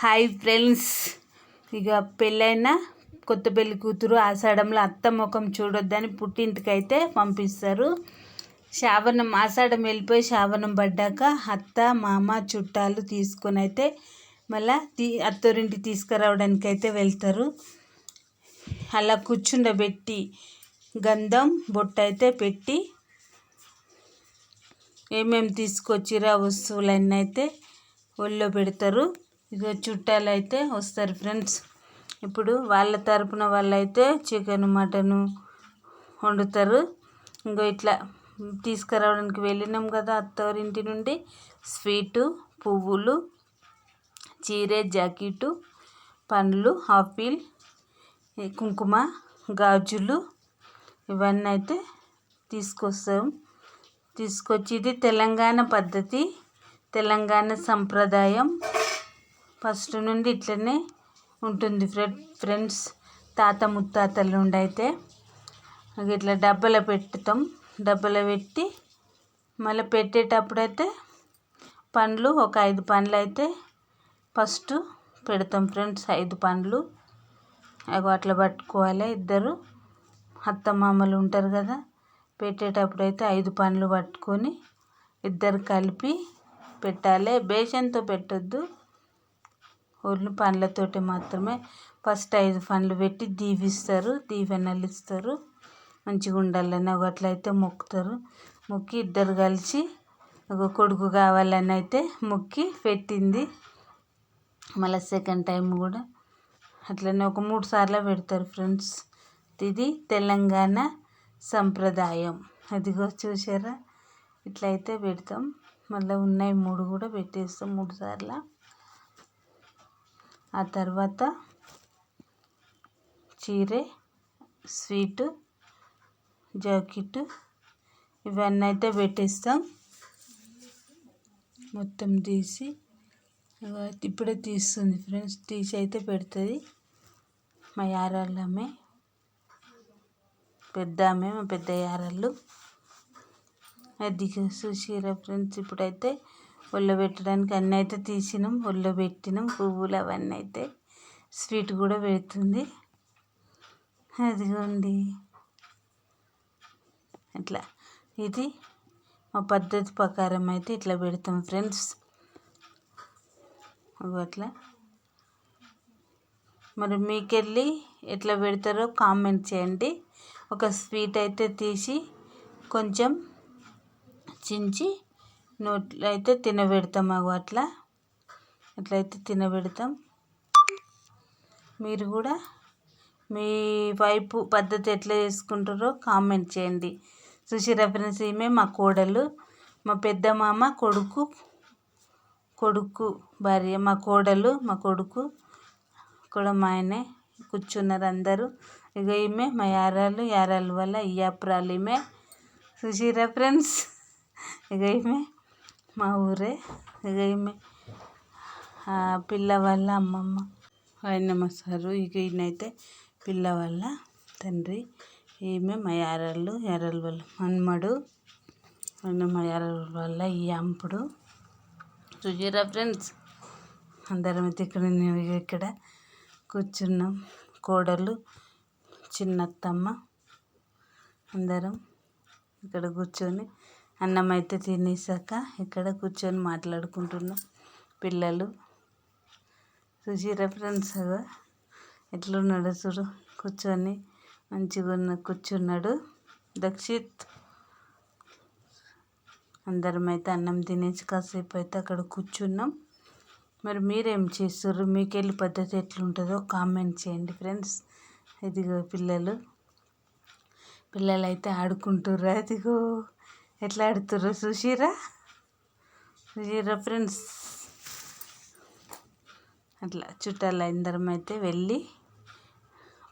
Hi friends. ఇక పెళ్ళైన కొత్త పెళ్ళి కూతురు ఆషాఢంలో అత్త ముఖం చూడొద్దని పుట్టింటికైతే పంపిస్తారు. శ్రావణం ఆషాఢం వెళ్ళిపోయి శ్రావణం పడ్డాక అత్త మామ చుట్టాలు తీసుకొని అయితే మళ్ళా తీ అత్తోరింటికి తీసుకురావడానికి అయితే వెళ్తారు. అలా కూర్చుండబెట్టి గంధం బొట్టు అయితే పెట్టి ఏమేమి తీసుకొచ్చిరా వస్తువులన్నీ అయితే ఒళ్ళో పెడతారు. ఇక చుట్టాలు అయితే వస్తారు ఫ్రెండ్స్. ఇప్పుడు వాళ్ళ తరపున వాళ్ళు అయితే చికెన్ మటను వండుతారు. ఇంకో ఇట్లా తీసుకురావడానికి వెళ్ళినాం కదా అత్తవారింటి నుండి. స్వీటు పువ్వులు చీరే జాకెటు పండ్లు ఆపిల్ కుంకుమ గాజులు ఇవన్నీ అయితే తీసుకొస్తాం. తీసుకొచ్చి ఇది తెలంగాణ పద్ధతి తెలంగాణ సంప్రదాయం. ఫస్ట్ నుండి ఇట్లనే ఉంటుంది ఫ్రెండ్స్ తాత ముత్తాతల నుండి అయితే ఇట్లా డబ్బలో పెట్టుతాం. డబ్బలో పెట్టి మళ్ళీ పెట్టేటప్పుడు అయితే పండ్లు ఒక ఐదు పండ్లు అయితే ఫస్ట్ పెడతాం ఫ్రెండ్స్ ఐదు పండ్లు. అవి అట్లా పట్టుకోవాలి ఇద్దరు. అత్త మామలు ఉంటారు కదా పెట్టేటప్పుడు అయితే ఐదు పండ్లు పట్టుకొని ఇద్దరు కలిపి పెట్టాలి. బేషన్తో పెట్టొద్దు. ఓన్లీ పండ్లతోటి మాత్రమే. ఫస్ట్ ఐదు పండ్లు పెట్టి దీవిస్తారు దీవెనలు ఇస్తారు. మంచిగా ఉండాలని అట్లయితే మొక్కుతారు. మొక్కి ఇద్దరు కలిసి ఒక కొడుకు కావాలని అయితే మొక్కి పెట్టింది. మళ్ళీ సెకండ్ టైం కూడా. అట్లనే ఒక మూడు సార్లు పెడతారు ఫ్రెండ్స్. ఇది తెలంగాణ సంప్రదాయం. అదిగో చూసారా? ఇట్లయితే పెడతాం. మళ్ళీ ఉన్నాయి మూడు కూడా పెట్టేస్తాం మూడు సార్లు. ఆ తర్వాత చీరే స్వీటు జాకెట్టు ఇవన్నీ అయితే పెట్టేస్తాం. మొత్తం తీసి ఇప్పుడే తీస్తుంది ఫ్రెండ్స్. తీసి అయితే పెడుతుంది. మా యారాళ్ళమే పెద్ద ఆమె మా పెద్ద యారాళ్ళు. అది చూసిరా ఫ్రెండ్స్ ఇప్పుడైతే ఒళ్ళో పెట్టడానికి అన్నీ అయితే తీసినాం. ఒళ్ళో పెట్టినాం పువ్వులు అవన్నీ అయితే స్వీట్ కూడా పెడుతుంది. అదిగోండి. ఇట్లా ఇది మా పద్ధతి ప్రకారం అయితే ఇట్లా పెడతాం ఫ్రెండ్స్. అట్లా. మరి మీకెళ్ళి ఎట్లా పెడతారో కామెంట్ చేయండి. ఒక స్వీట్ అయితే తీసి కొంచెం చించి నోట్లో అయితే తినబెడతాం మాకు అట్లా. అట్లయితే తినబెడతాం. మీరు కూడా మీ వైపు పద్ధతి ఎట్లా చేసుకుంటారో కామెంట్ చేయండి. సుశీ రెఫరెన్స్ ఈమె మా కోడలు మా పెద్ద మామ కొడుకు కొడుకు భార్య మా కోడలు మా కొడుకు కూడా మా ఆయనే కూర్చున్నారు అందరూ. ఇక ఈమె మా యారాలు యారాలు వల్ల ఇయ్యాపురాలు ఈమె. చూసిరా ఫ్రెండ్స్ ఇక ఈమె మా ఊరే. ఇక ఈమె పిల్ల వాళ్ళ అమ్మమ్మ. ఆయనమ్మ సారు ఇక ఈయనైతే పిల్ల వాళ్ళ తండ్రి. ఈమె మా యారళ్ళు యారళ్ళ వాళ్ళ మన్మడు. ఆయన మా యారళ్ళ వాళ్ళ ఈ అంపుడు. చూసారా ఫ్రెండ్స్ అందరం అయితే ఇక్కడ ఇక్కడ కూర్చున్నాం. కోడలు చిన్నత్తమ్మ అందరం ఇక్కడ కూర్చొని అన్నం అయితే తినేసాక ఇక్కడ కూర్చొని మాట్లాడుకుంటున్నాం. పిల్లలు. చూసిరా ఫ్రెండ్స్ ఎట్లున్నాడు చూడు? కూర్చొని మంచిగా ఉన్న కూర్చున్నాడు. దక్షిత్. అందరం అయితే అన్నం తినేసి కాసేపు అయితే అక్కడ కూర్చున్నాం. మరి మీరేం చేస్తారు మీకు వెళ్ళి పద్ధతి ఎట్లుంటుందో కామెంట్ చేయండి ఫ్రెండ్స్. ఇదిగో పిల్లలు. పిల్లలు అయితే ఆడుకుంటుర్రు అదిగో ఎట్లా ఆడుతుర్రో? చూసిరా చూసిరా ఫ్రెండ్స్. అట్లా చుట్టాలు అందరం అయితే వెళ్ళి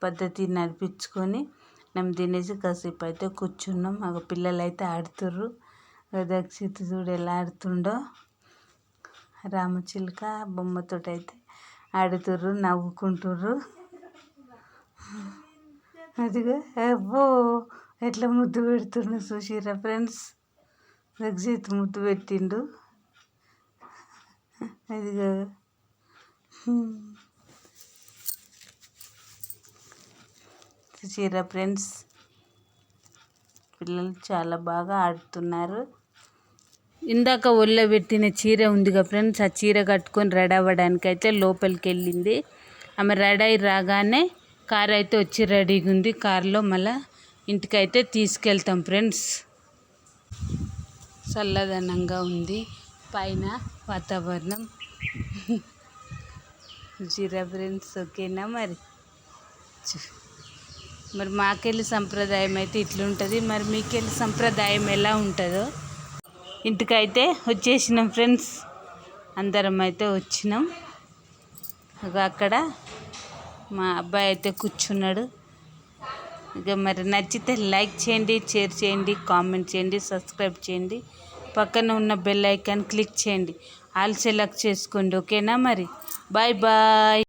పద్ధతి నడిపించుకొని మేము తినేసి కాసేపు అయితే కూర్చున్నాం. మాకు పిల్లలు అయితే ఆడుతుర్రు. దక్షిత్ చూడు ఎలా ఆడుతుండో. రామచిలుక బొమ్మతో అయితే ఆడుతుర్రు నవ్వుకుంటుర్రు. అదిగో అబ్బో ఎట్లా ముద్దు పెడుతుండ్రు చూసిరా ఫ్రెండ్స్. రగ్జీత్ ముద్దు పెట్టిండు. అదిగో. చీర ఫ్రెండ్స్? పిల్లలు చాలా బాగా ఆడుతున్నారు. ఇందాక ఒళ్ళో పెట్టిన చీర ఉందిగా ఫ్రెండ్స్ ఆ చీర కట్టుకొని రెడీ అవ్వడానికి అయితే లోపలికి వెళ్ళింది. ఆమె రెడీ అయి రాగానే కార్ అయితే వచ్చి రెడీగా ఉంది కారులో మళ్ళీ ఇంటికైతే తీసుకెళ్తాం ఫ్రెండ్స్. చల్లదనంగా ఉంది. పైన వాతావరణం. జీరా ఫ్రెండ్స్ ఓకేనా మరి? మరి మాకెళ్ళి సంప్రదాయం అయితే ఇట్లుంటుంది. మరి మీకెళ్ళి సంప్రదాయం ఎలా ఉంటుందో? ఇంటికైతే వచ్చేసినాం ఫ్రెండ్స్. అందరం అయితే వచ్చినాం. ఇక అక్కడ మా అబ్బాయి అయితే కూర్చున్నాడు. ఇక మరి నచ్చితే లైక్ చేయండి షేర్ చేయండి కామెంట్ చేయండి సబ్స్క్రైబ్ చేయండి. పక్కన ఉన్న బెల్ ఐకాన్ క్లిక్ చేయండి. ఆల్ సెలెక్ట్ చేసుకోండి. ఓకేనా మరి? Bye bye.